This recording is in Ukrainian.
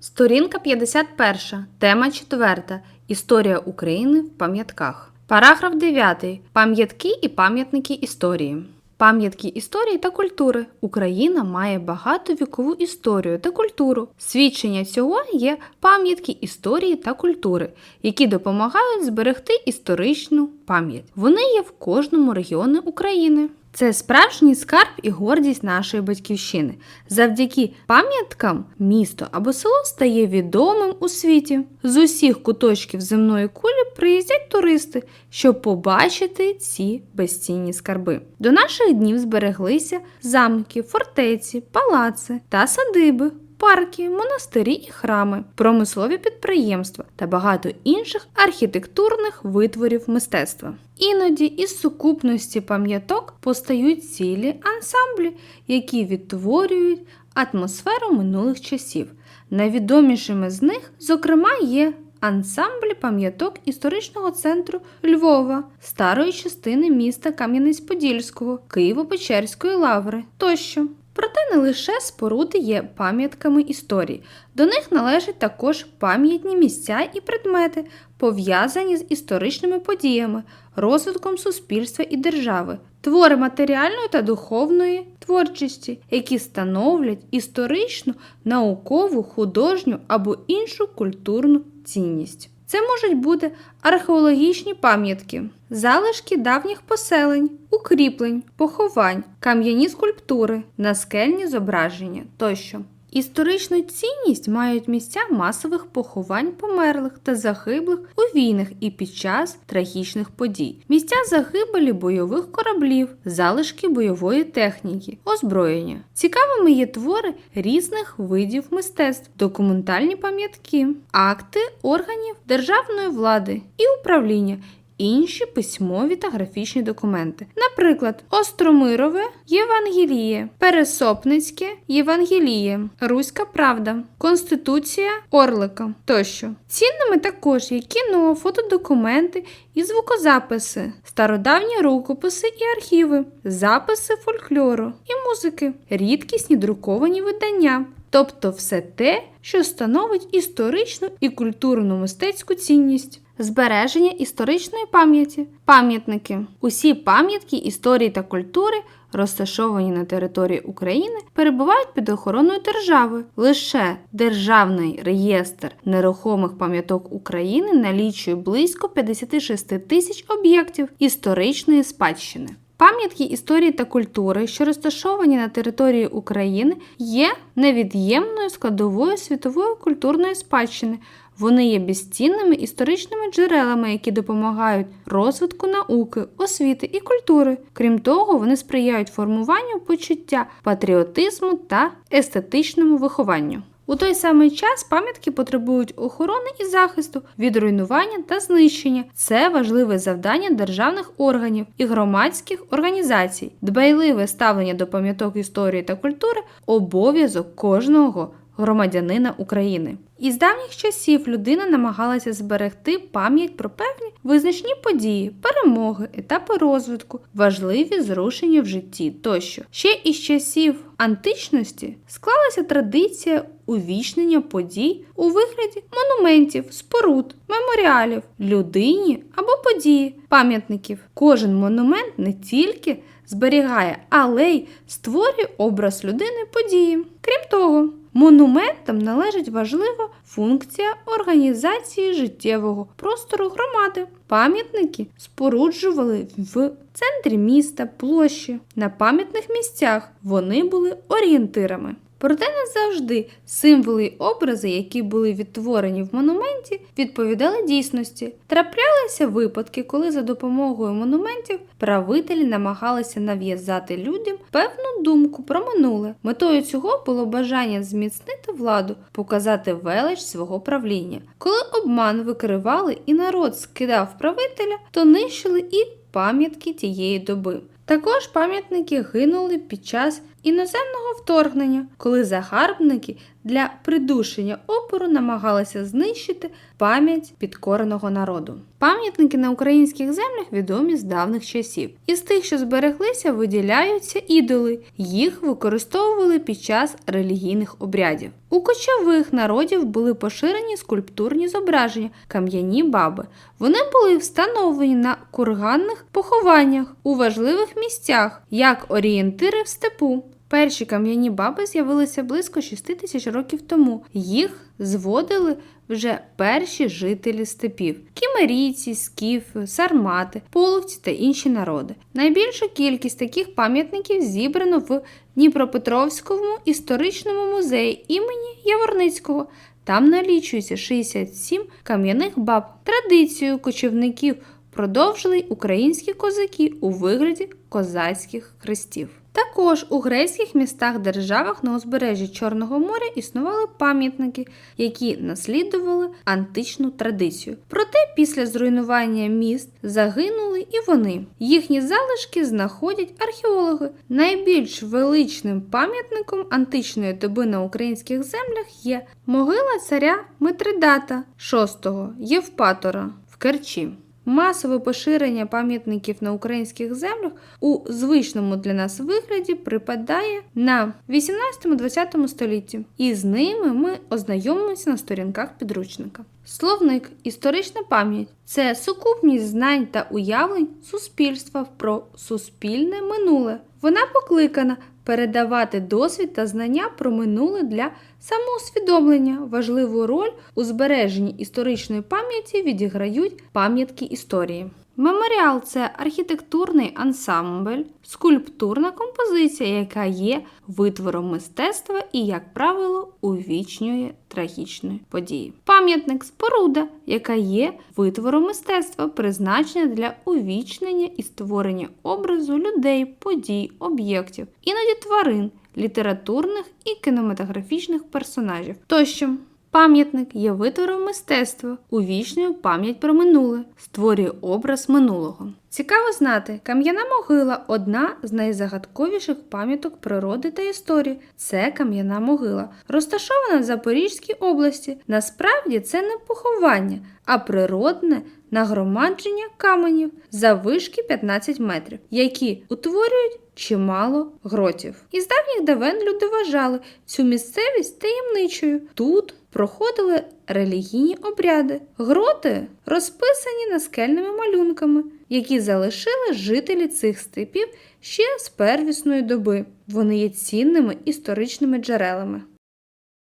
Сторінка 51. Тема 4. Історія України в пам'ятках. Параграф 9. Пам'ятки і пам'ятники історії. Пам'ятки історії та культури. Україна має багатовікову історію та культуру. Свідчення цього є пам'ятки історії та культури, які допомагають зберегти історичну пам'ять. Вони є в кожному регіоні України. Це справжній скарб і гордість нашої батьківщини. Завдяки пам'яткам місто або село стає відомим у світі. З усіх куточків земної кулі приїздять туристи, щоб побачити ці безцінні скарби. До наших днів збереглися замки, фортеці, палаци та садиби. Парки, монастирі і храми, промислові підприємства та багато інших архітектурних витворів мистецтва. Іноді із сукупності пам'яток постають цілі ансамблі, які відтворюють атмосферу минулих часів. Найвідомішими з них, зокрема, є ансамблі пам'яток історичного центру Львова, старої частини міста Кам'янець-Подільського, Києво-Печерської лаври тощо. Проте не лише споруди є пам'ятками історії, до них належать також пам'ятні місця і предмети, пов'язані з історичними подіями, розвитком суспільства і держави, твори матеріальної та духовної творчості, які становлять історичну, наукову, художню або іншу культурну цінність. Це можуть бути археологічні пам'ятки, залишки давніх поселень, укріплень, поховань, кам'яні скульптури, наскельні зображення тощо. Історичну цінність мають місця масових поховань померлих та загиблих у війнах і під час трагічних подій, місця загибелі бойових кораблів, залишки бойової техніки, озброєння. Цікавими є твори різних видів мистецтв, документальні пам'ятки, акти органів державної влади і управління. Інші письмові та графічні документи, наприклад, Остромирове Євангеліє, Пересопницьке Євангеліє, Руська Правда, Конституція Орлика тощо. Цінними також є кіно, фотодокументи і звукозаписи, стародавні рукописи і архіви, записи фольклору і музики, рідкісні друковані видання. Тобто все те, що становить історичну і культурну мистецьку цінність. Збереження історичної пам'яті, пам'ятники. Усі пам'ятки історії та культури, розташовані на території України, перебувають під охороною держави. Лише Державний реєстр нерухомих пам'яток України налічує близько 56 тисяч об'єктів історичної спадщини. Пам'ятки історії та культури, що розташовані на території України, є невід'ємною складовою світової культурної спадщини. Вони є безцінними історичними джерелами, які допомагають розвитку науки, освіти і культури. Крім того, вони сприяють формуванню почуття патріотизму та естетичному вихованню. У той самий час пам'ятки потребують охорони і захисту від руйнування та знищення. Це важливе завдання державних органів і громадських організацій. Дбайливе ставлення до пам'яток історії та культури обов'язок кожного громадянина України. Із давніх часів людина намагалася зберегти пам'ять про певні визначні події, перемоги, етапи розвитку, важливі зрушення в житті тощо. Ще із часів античності склалася традиція увічнення подій у вигляді монументів, споруд, меморіалів, людині або події, пам'ятників. Кожен монумент не тільки зберігає, але й створює образ людини події. Крім того, Монументам належить важлива функція організації життєвого простору громади. Пам'ятники споруджували в центрі міста, площі, на пам'ятних місцях. Вони були орієнтирами. Проте не завжди символи й образи, які були відтворені в монументі, відповідали дійсності. Траплялися випадки, коли за допомогою монументів правителі намагалися нав'язати людям певну думку про минуле. Метою цього було бажання зміцнити владу, показати велич свого правління. Коли обман викривали і народ скидав правителя, то нищили і пам'ятки тієї доби. Також пам'ятники гинули під час іноземного вторгнення, коли загарбники для придушення опору намагалися знищити пам'ять підкореного народу. Пам'ятники на українських землях відомі з давних часів. Із тих, що збереглися, виділяються ідоли. Їх використовували під час релігійних обрядів. У кочових народів були поширені скульптурні зображення, кам'яні баби. Вони були встановлені на курганних похованнях у важливих місцях, як орієнтири в степу. Перші кам'яні баби з'явилися близько 6 тисяч років тому. Їх зводили вже перші жителі степів: кімерійці, скіфи, сармати, половці та інші народи. Найбільшу кількість таких пам'ятників зібрано в Дніпропетровському історичному музеї імені Яворницького. Там налічується 67 кам'яних баб. Традицію кочівників продовжили українські козаки у вигляді козацьких хрестів. Також у грецьких містах державах на узбережжі Чорного моря існували пам'ятники, які наслідували античну традицію. Проте після зруйнування міст загинули і вони. Їхні залишки знаходять археологи. Найбільш величним пам'ятником античної доби на українських землях є могила царя Митридата VI Євпатора в Керчі. Масове поширення пам'ятників на українських землях у звичному для нас вигляді припадає на 18-20 столітті, і з ними ми ознайомимося на сторінках підручника. Словник історична пам'ять це сукупність знань та уявлень суспільства про суспільне минуле. Вона покликана передавати досвід та знання про минуле для самоусвідомлення. Важливу роль у збереженні історичної пам'яті відіграють пам'ятки історії. Меморіал це архітектурний ансамбль, скульптурна композиція, яка є витвором мистецтва і, як правило, увічнює трагічної події. Пам'ятник споруда, яка є витвором мистецтва, призначена для увічнення і створення образу людей, подій, об'єктів, іноді тварин, літературних і кінематографічних персонажів тощо. Пам'ятник є витвором мистецтва, увічнює пам'ять про минуле, створює образ минулого. Цікаво знати, кам'яна могила одна з найзагадковіших пам'яток природи та історії. Це кам'яна могила, розташована в Запорізькій області. Насправді це не поховання, а природне нагромадження каменів заввишки 15 метрів, які утворюють чимало гротів. Із давніх давен люди вважали цю місцевість таємничою. Тут проходили релігійні обряди. Гроти розписані наскельними малюнками, які залишили жителі цих степів ще з первісної доби. Вони є цінними історичними джерелами.